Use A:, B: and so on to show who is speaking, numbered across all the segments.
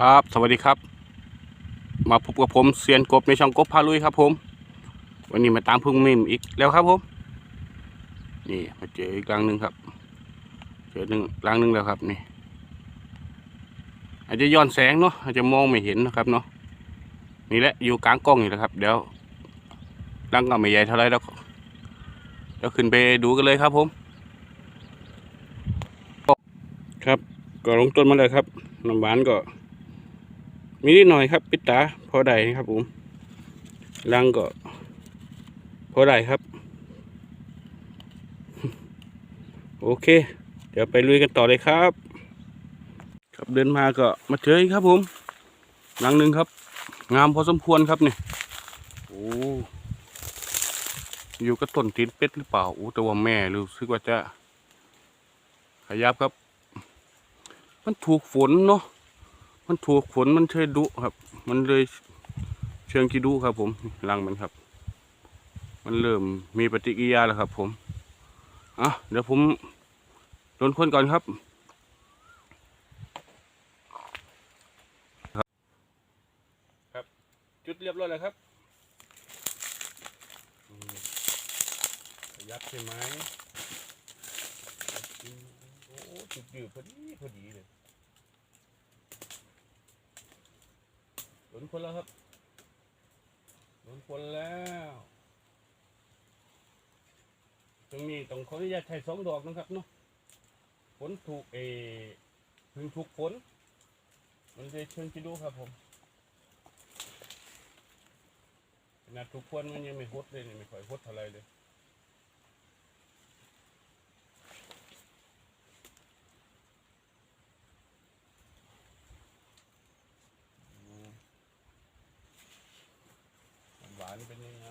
A: ครับ สวัสดีครับ มาพบกับผมเซียนกบในช่องกบพาลุยครับ ผม วันนี้มาตามพึ่งมิมอีกแล้วครับผม นี่มาเจออีกรังหนึ่งครับ เจอหนึ่งรังหนึ่งแล้วครับนี่ อาจจะย้อนแสงเนาะอาจจะมองไม่เห็นนะครับเนาะนี่แหละอยู่กลางกล้องนี่แหละครับ เดี๋ยวรังก็ไม่ใหญ่เท่าไรแล้วเดี๋ยวขึ้นไปดูกันเลยครับผม ครับก็ลงต้นมาเลยครับน้ำหวานก็ มีนิดหน่อยครับ ปิดตาพอได้ครับผมรังก็พอได้ครับ โอเค เดี๋ยวไปลุยกันต่อเลยครับ ครับเดินมาก็มาเจอครับผมรังหนึ่งครับ งามพอสมควรครับเนี่ยโอ้อยู่กับต้นตีนเป็ดหรือเปล่าโอ้แต่ว่าแม่รู้สึกว่าจะขยับครับ มันถูกฝนเนาะ มันถูกฝนมันเชยดุครับ มันเลยเชิงกีดุครับผมรังมันครับ มันเริ่มมีปฏิกิริยาแล้วครับ ผมอะเดี๋ยวผมโดนคนก่อนครับครับจุดเรียบร้อยแล้วครับยับใช่ไหมโอ้จุดอยู่พอดีพอดีเลย โดนคนแล้วครับโดนคนแล้วตรงนี้ต้องขออนุญาตใช้สองดอกนะครับเนาะฝนถูกเออพึ่งถูกฝนมันจะเชิงจิดูครับผมขนาดถูกฝนมันยังไม่ฮดเลยนี่ไม่ค่อยฮดเท่าไรเลย หวานเป็นยังไง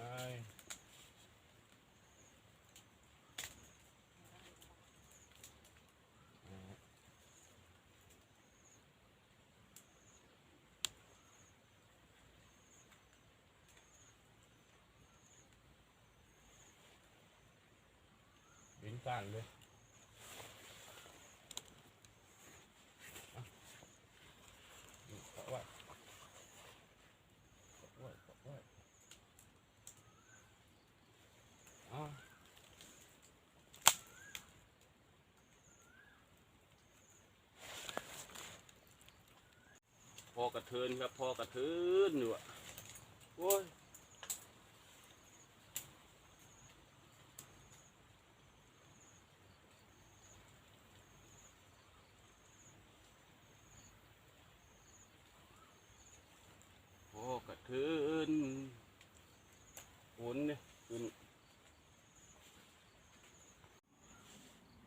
A: บินก้านเลยอะนี่เกาะไว้เกาะไว้เกาะไว้อ่าพอกระเทินครับพอกระเทินอยู่อะโอ้ยพ อกระเทินฝนเนี่ยขึ้น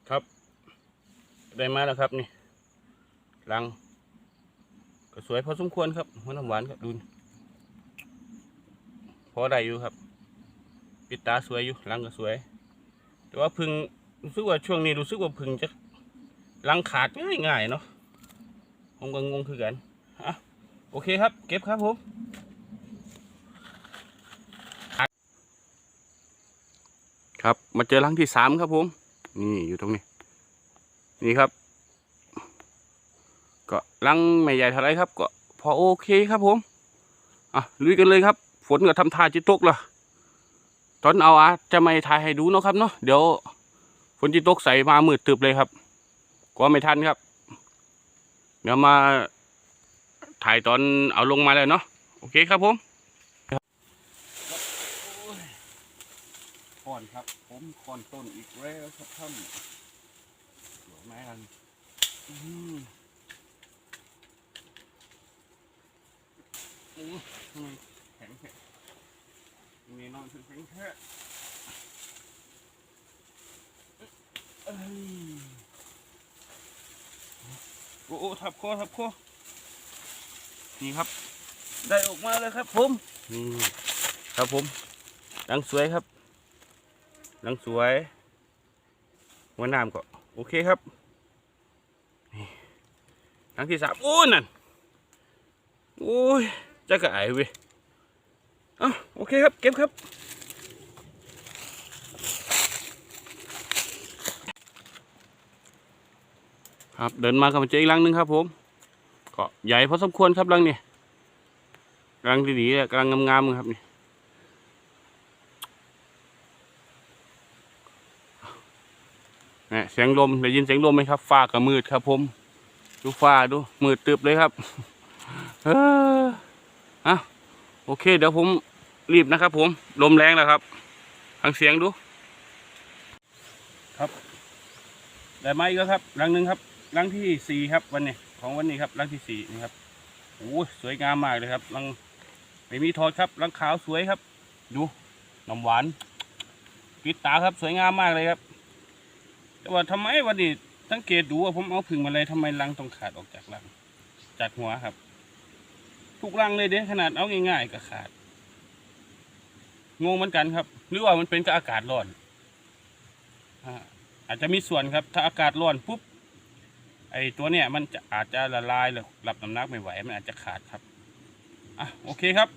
A: ครับ ได้มาแล้วครับนี่รัง ก็สวยพอสมควรครับหัวน้ำหวานครับดูพอได้อยู่ครับ ปิดตาสวยอยู่รังก็สวย แต่ว่าพึ่งรู้สึกว่าช่วงนี้รู้สึกว่าพึ่งจะรังขาดง่ายๆเนาะผมก็งงคือกันอะโอเคครับ เก็บครับผม ครับ มาเจอรังที่สามครับผม นี่อยู่ตรงนี้ นี่ครับ ก็ลังไม่ใหญ่เท่าไรครับ ก็พอโอเคครับผม อะลุยกันเลยครับ ฝนก็ทำท่าจิตกละตอนเอาอาจจะไม่ถ่ายให้ดูเนาะครับเนาะ เดี๋ยวฝนจิตกใส่มามืดตึบเลยครับก็ไม่ทันครับ เดี๋ยวมาถ่ายตอนเอาลงมาแล้วเนาะ โอเคครับผม อนครับ ผมคอนต้นอีกแล้วครับท่านสวยไหมกันอืมโอ้ยทำไมแข็งแข็งมีนอนถึงแข็งแค่เอ้ยโอ้โอ้ทับคอทับคอนี่ครับ ได้ออกมาเลยครับผมนี่ครับผมดังสวยครับ ดังสวย หัวน้ำก็โอเคครับครั้งที่สามโอ้นั่นโอ้ยจะกระไอเว้ยเอ้าโอเคครับ เก็บครับครับเดินมากับมาเจออีกลังหนึงครับผมก็ใหญ่พอสมควรครับรังนี่รังดีๆลยกำลังงามๆครับนี่ นี่ยเสียงลมได้ยินเสียงลมไหมครับฟ้าก็มืดครับ ผม ดูฟ้าดูมืดตึบเลยครับเอออะโอเค เดี๋ยวผมรีบนะครับ ผมลมแรงแล้วครับฟังเสียงดู ครับได้ไหมกแล้วครับรังหนึ่งครับรังที่สี่ครับ วันนี้ของวันนี้ครับรังที่สี่นี่ครับโอ้สวยงามมากเลยครับรังไม่มีทอดครับรังขาวสวยครับ ดูน้ำหวานกิดตาครับสวยงามมากเลยครับ แต่ว่าทำไมวันนี้สังเกตดูว่าผมเอาผึ่งมาเลยทำไมรังต้องขาดออกจากรัง จากหัวครับ ทุกรังเลยเด้ขนาดเอาง่ายๆก็ขาดงงเหมือนกันครับ หรือว่ามันเป็นกับอากาศร้อนอาจจะมีส่วนครับ ถ้าอากาศร้อนปุ๊บไอตัวเนี้ยมันจะอาจจะละลายเลยรับน้ำหนักไม่ไหว มันอาจจะขาดครับอะโอเคครับ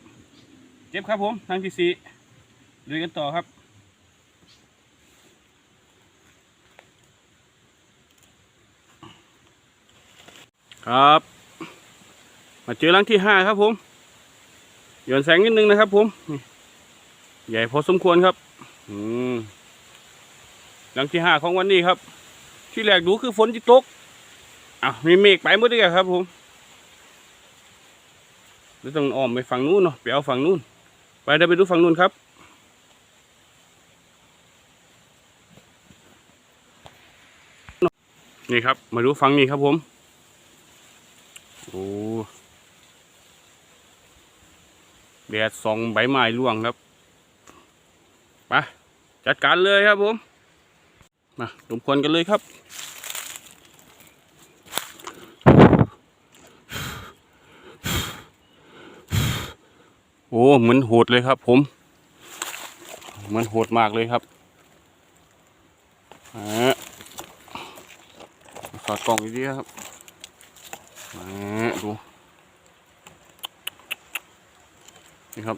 A: เก็บครับผมทางที่สี่ลุยกันต่อครับ ครับ มาเจอรังที่ห้าครับผมหย่อนแสงนิดนึงนะครับผมใหญ่พอสมควรครับอืมหลังที่ห้าของวันนี้ครับ ที่แรกดูคือฝนจะตกอะมีเมฆไปหมดเลยครับผมหรือต้องอ้อมไปฝั่งนู้นเนาะไปเอาฝั่งนู้น ไปเดี๋ยวไปดูฝั่งนู้นครับนี่ครับ มาดูฝั่งนี้ครับผม โอ้แดดสองใบไม้ร่วงครับไปจัดการเลยครับผมมาดมควนกันเลยครับโอ้เหมือนโหดเลยครับ ผมเหมือนโหดมากเลยครับอ่าสอดกล่องดีๆครับ อ่าดู นี่ครับ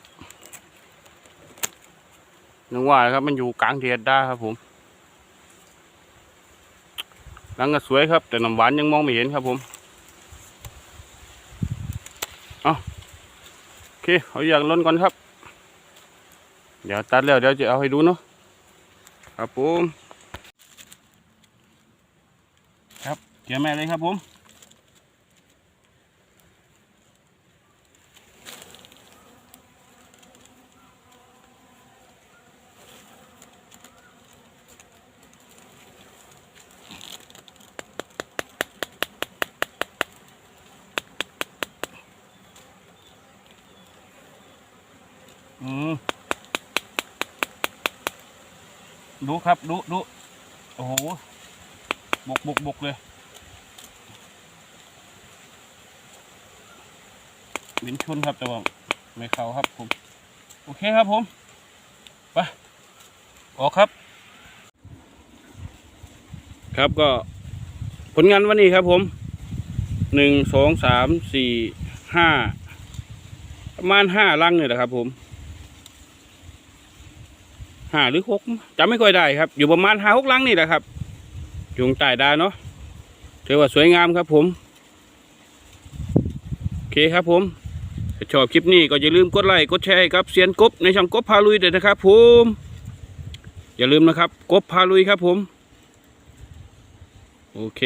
A: นึกว่าครับมันอยู่กลางเดียดได้ครับผมรังก็สวยครับ แต่น้ำหวานยังมองไม่เห็นครับผม เอาโอเค เอาอย่างล้นก่อนครับ เดี๋ยวตัดแล้วเดี๋ยวจะเอาให้ดูเนาะ ครับผม ครับเกี่ยวแม่เลยครับผมอืม ดูครับดูดูโอ้โหบกบกบกเลยบินชุนครับแต่ว่าไม่เข้าครับผม โอเคครับผมไปออกครับ ครับก็ผลงานวันนี้ครับผมหนึ่งสองสามสี่ห้าประมาณห้าลังเนี่ยแหละครับผม ห้าหรือหกจำไม่ค่อยได้ครับ อยู่ประมาณห้าหกลังนี่แหละครับอยู่ตรงใต้ดาเนาะถือว่าสวยงามครับ ผมโอเคครับผมถ้าชอบคลิปนี้ก็อย่าลืมกดไลค์กดแชร์ให้กับเสียนกบในช่องกบพาลุยด้วยนะครับ ผม อย่าลืมนะครับ กบพาลุยครับผม โอเค